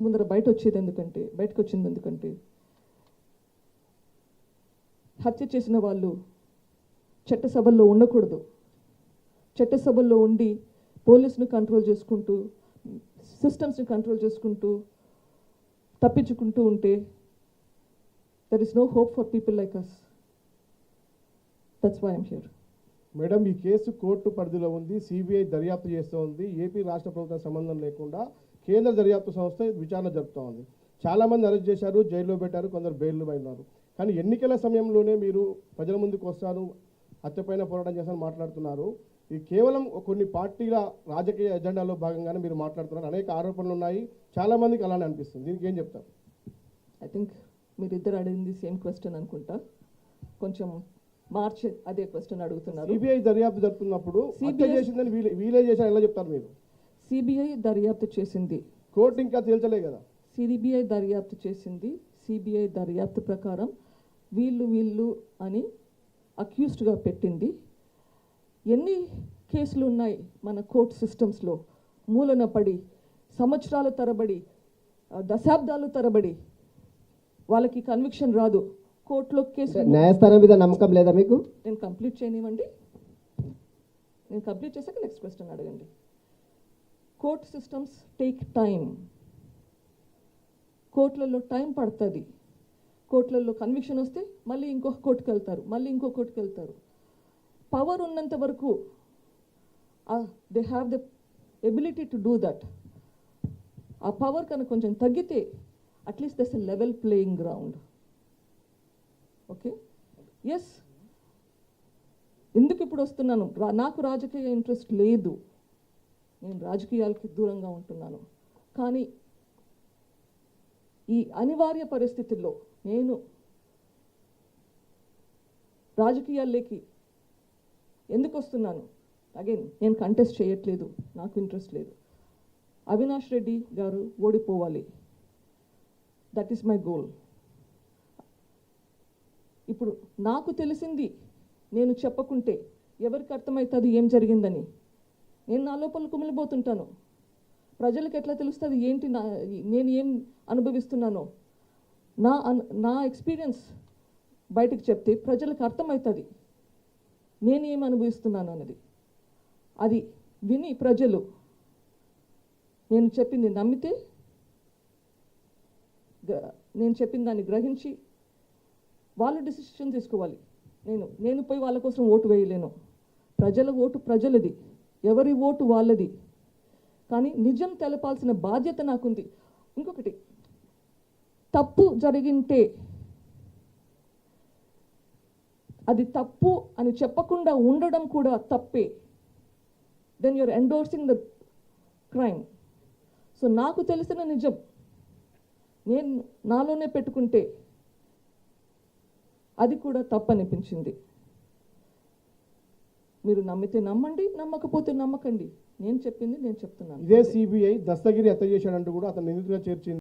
ముందర బయట వచ్చేది ఎందుకంటే బయటకు వచ్చింది ఎందుకంటే హత్య చేసిన వాళ్ళు చట్టసభల్లో ఉండకూడదు. చట్టసభల్లో ఉండి పోలీసును కంట్రోల్ చేసుకుంటూ సిస్టమ్స్ని కంట్రోల్ చేసుకుంటూ తప్పించుకుంటూ ఉంటే there is no hope for people like us that's why I'm here madam ఈ కేసు కోర్టు పరిధిలో ఉంది సిబిఐ దర్యాప్తు చేస్తూ ఉంది ఏపీ రాష్ట్ర ప్రభుత్వం సంబంధం లేకుండా కేంద్ర దర్యాప్తు సంస్థ విచారణ జరుపుతూ ఉంది. చాలా మంది అరెస్ట్ చేశారు జైల్లో పెట్టారు కొందరు బెయిల్ ఉన్నారు కానీ ఎన్నికల సమయంలోనే మీరు ప్రజల ముందుకు వస్తారు హత్యపైన పోరాటం చేస్తారని మాట్లాడుతున్నారు. ఇది కేవలం కొన్ని పార్టీల రాజకీయ ఎజెండాలో భాగంగానే మీరు మాట్లాడుతున్నారు. అనేక ఆరోపణలు ఉన్నాయి. చాలా మందికి అలానే అనిపిస్తుంది. దీనికి ఏం చెప్తారు? ఐ థింక్ మీరిద్దరు అడిగింది సేమ్ క్వశ్చన్ అనుకుంటా. కొంచెం మార్చి అదే క్వశ్చన్ అడుగుతున్నారు. సిబిఐ దర్యాప్తు జరుపుతున్నప్పుడు చేసిందని వీలే వీలే చేశారు. ఎలా చెప్తారు మీరు? సిబిఐ దర్యాప్తు చేసింది. కోర్టు ఇంకా తేల్చలే కదా. సిబిఐ దర్యాప్తు చేసింది. సిబిఐ దర్యాప్తు ప్రకారం వీళ్ళు వీళ్ళు అని అక్యూస్డ్గా పెట్టింది. ఎన్ని కేసులు ఉన్నాయి మన కోర్ట్ సిస్టమ్స్లో? మూలన పడి సంవత్సరాల తరబడి దశాబ్దాలు తరబడి వాళ్ళకి కన్విక్షన్ రాదు. కోర్టులో కేసు న్యాయస్థానం మీద నమ్మకం లేదా మీకు? నేను కంప్లీట్ చేయనివ్వండి. నేను కంప్లీట్ చేశాక నెక్స్ట్ క్వశ్చన్ అడగండి. కోర్ట్ సిస్టమ్స్ టేక్ టైం కోర్టులలో టైం పడుతుంది. కోర్టులలో కన్విక్షన్ వస్తే మళ్ళీ ఇంకొక కోర్టుకు వెళ్తారు మళ్ళీ ఇంకో కోర్టుకు వెళ్తారు పవర్ ఉన్నంత వరకు they have the ability to do that ఆ పవర్ కనుక కొంచెం తగ్గితే at least thus a level playing ground okay yes ఎందుకు ఇప్పుడు వస్తున్నాను? రా- నాకు రాజకీయ ఇంట్రెస్ట్ లేదు. నేను రాజకీయాలకి దూరంగా ఉంటున్నాను. కానీ ఈ అనివార్య పరిస్థితుల్లో నేను రాజకీయాల్లోకి ఎందుకు వస్తున్నాను? అగైన్ నేను కంటెస్ట్ చేయట్లేదు. నాకు ఇంట్రెస్ట్ లేదు. అవినాష్ రెడ్డి గారు ఓడిపోవాలి. దట్ ఈస్ మై గోల్ ఇప్పుడు నాకు తెలిసింది నేను చెప్పకుంటే ఎవరికి అర్థమవుతుంది ఏం జరిగిందని? నేను నా లోపల కుమిలిపోతుంటాను ప్రజలకు ఎట్లా తెలుస్తుంది? ఏంటి నా నేను ఏం అనుభవిస్తున్నానో? నా అన్- నా ఎక్స్పీరియన్స్ బయటకు చెప్తే ప్రజలకు అర్థమవుతుంది. నేను ఏం అనుభవిస్తున్నాను అన్నది. అది విని ప్రజలు నేను చెప్పింది నమ్మితే గ- నేను చెప్పిన దాన్ని గ్రహించి వాళ్ళు డిసిషన్ తీసుకోవాలి. నేను నేను పోయి వాళ్ళ కోసం ఓటు వేయలేను. ప్రజల ఓటు ప్రజలది. ఎవరి ఓటు వాళ్ళది? కానీ నిజం తెలపాల్సిన బాధ్యత నాకుంది. ఇంకొకటి తప్పు జరిగింటే అది తప్పు అని చెప్పకుండా ఉండడం కూడా తప్పే. Then you're endorsing the crime so నాకు తెలిసిన నిజం నేను నాలోనే పెట్టుకుంటే అది కూడా తప్పనిపించింది. మీరు నమ్మితే నమ్మండి నమ్మకపోతే నమ్మకండి. నేను చెప్పింది నేను చెప్తున్నాను. ఇదే సిబిఐ దస్తగిరి హత్య చేశాడంటూ కూడా అతను నిందితుగా చేర్చింది.